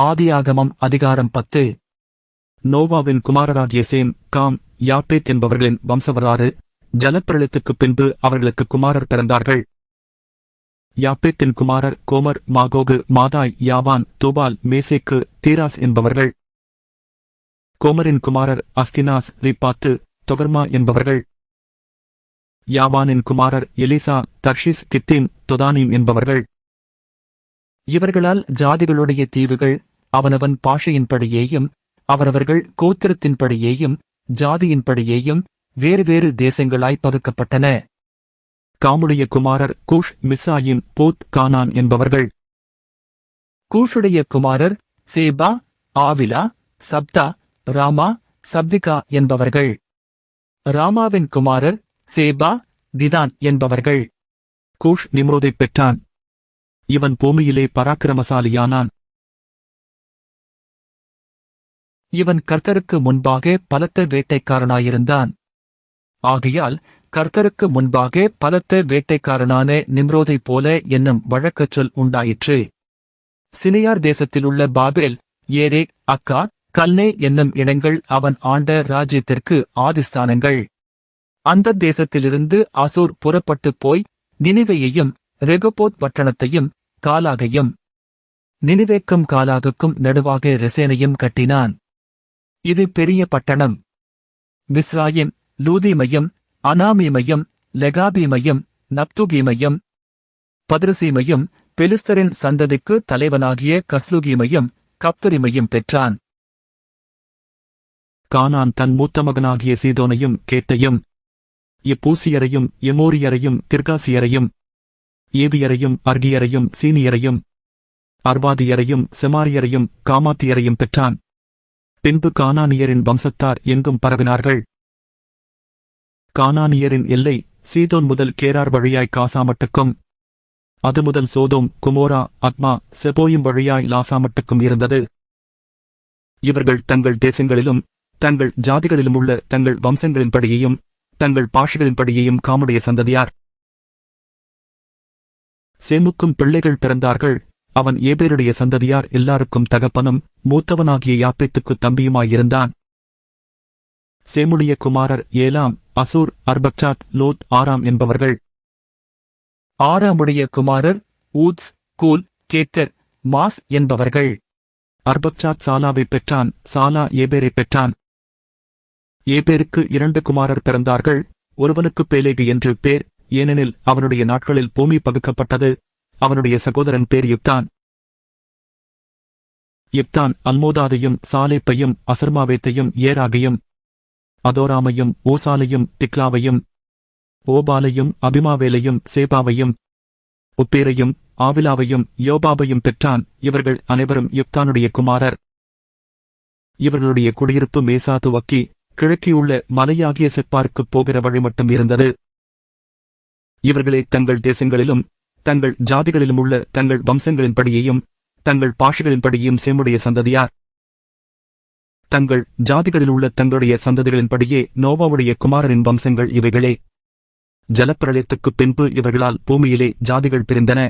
ஆதியாகமம் அதிகாரம் பத்து. நோவாவின் குமாரராகிய சேம் காம் யாப்பேத் என்பவர்களின் வம்சவராறு ஜலப்பிரளத்துக்குப் பின்பு அவர்களுக்கு குமாரர் பிறந்தார்கள். யாப்பேத்தின் குமாரர் கோமர் மாகோகு மாதாய் யாவான் தூபால் மேசேக்கு தீராஸ் என்பவர்கள். கோமரின் குமாரர் அஸ்கினாஸ் ரிபாத்து தொகர்மா என்பவர்கள். யாவானின் குமாரர் எலிசா தர்ஷிஸ் கித்தீம் தொதானிம் என்பவர்கள். இவர்களால் ஜாதிகளுடைய தீவுகள் அவனவன் பாஷையின்படியேயும் அவரவர்கள் கோத்திரத்தின்படியேயும் ஜாதியின்படியேயும் வேறு வேறு தேசங்களாய் பகுக்கப்பட்டன காமுடைய குமாரர் கூஷ் மிசாயின் போத் கானான் என்பவர்கள். கூஷுடைய குமாரர் சேபா ஆவிலா சப்தா ராமா சப்திகா என்பவர்கள். ராமாவின் குமாரர் சேபா திதான் என்பவர்கள். கூஷ் நிம்ரோதை பெற்றான். இவன் பூமியிலே பராக்கிரமசாலியானான். இவன் கர்த்தருக்கு முன்பாக பலத்த வேட்டைக்காரனாயிருந்தான். ஆகையால் கர்த்தருக்கு முன்பாக பலத்த வேட்டைக்காரனான நிம்ரோதைப் போல என்னும் வழக்கச் சொல் உண்டாயிற்று. சினியார் தேசத்திலுள்ள பாபேல் ஏரே அக்கா கல்னே என்னும் இடங்கள் அவன் ஆண்ட ராஜ்யத்திற்கு ஆதிஸ்தானங்கள். அந்த தேசத்திலிருந்து அசூர் புறப்பட்டுப் போய் நினைவையையும் ரெகபோத் பட்டணத்தையும் காலாகையும் நினிவேக்கும் காலாகுக்கும் நடுவாக ரெசேனையும் கட்டினான். இது பெரிய பட்டணம். மிஸ்ராயிம் லூதி மையம் அனாமி மையம் லெகாபி மையம் நப்துகி மையம். பத்ரசி மையம் பெலிஸ்தரின் சந்ததிக்கு தலைவனாகிய கஸ்லுகீமையும் கப்தரிமையும் பெற்றான். கானான் தன் மூத்த மகனாகிய சீதோனையும் கேத்தையும் இப்பூசியரையும் எமோரியரையும் கிர்காசியரையும் ஏபியரையும் அர்கியரையும் சீனியரையும் அர்வாதியரையும் செமாரியரையும் காமாத்தியரையும் பெற்றான். பின்பு கானானியரின் வம்சத்தார் எங்கும் பரவினார்கள். கானானியரின் எல்லை சீதோன் முதல் கேரார் வழியாய் காசாமட்டுக்கும் அது முதல் சோதோம் குமோரா அத்மா செபோயும் வழியாய் லாசாமட்டுக்கும் இருந்தது. இவர்கள் தங்கள் தேசங்களிலும் தங்கள் ஜாதிகளிலும் உள்ள தங்கள் வம்சங்களின்படியையும் தங்கள் பாஷைகளின்படியையும் காமுடைய சந்ததியார். சேமுக்கும் பிள்ளைகள் பிறந்தார்கள். அவன் ஏபேருடைய சந்ததியார் எல்லாருக்கும் தகப்பனும் மூத்தவனாகிய யாப்பேத்துக்கு தம்பியுமாயிருந்தான். சேமுடைய குமாரர் Elam Asshur Arphaxad Lud Aram என்பவர்கள். ஆறாமுடைய குமாரர் ஊத்ஸ் கூல் கேத்தர் மாஸ் என்பவர்கள். அர்பக்சாத் சாலாவைப் பெற்றான் சாலா ஏபேரைப் பெற்றான். ஏபேருக்கு இரண்டு குமாரர் பிறந்தார்கள் ஒருவனுக்கு பேலேகு என்று பேர் ஏனெனில் அவனுடைய நாட்களில் பூமி பகுக்கப்பட்டது அவனுடைய சகோதரன் பேர் யுப்தான். யுப்தான் அல்மோதாதையும் சாலேப்பையும் அசர்மாவேத்தையும் ஏராகையும் அதோராமையும் ஓசாலையும் திக்லாவையும் ஓபாலையும் அபிமாவேலையும் சேபாவையும் உப்பேரையும் ஆவிலாவையும் யோபாபையும் பெற்றான். இவர்கள் அனைவரும் யுப்தானுடைய குமாரர். இவர்களுடைய குடியிருப்பு மேசா துவக்கி கிழக்கியுள்ள மலையாகிய செப்பாருக்குப் போகிற வழி மட்டும் இருந்தது. இவர்களே தங்கள் தேசங்களிலும் தங்கள் ஜாதிகளிலும் உள்ள தங்கள் வம்சங்களின்படியையும் தங்கள் பாஷைகளின்படியும் சேமுடைய சந்ததியார். தங்கள் ஜாதிகளில் உள்ள தங்களுடைய சந்ததிகளின்படியே நோவாவுடைய குமாரரின் வம்சங்கள் இவைகளே. ஜலப்பிரளயத்துக்குப் பின்பு இவர்களால் பூமியிலே ஜாதிகள் பிரிந்தன.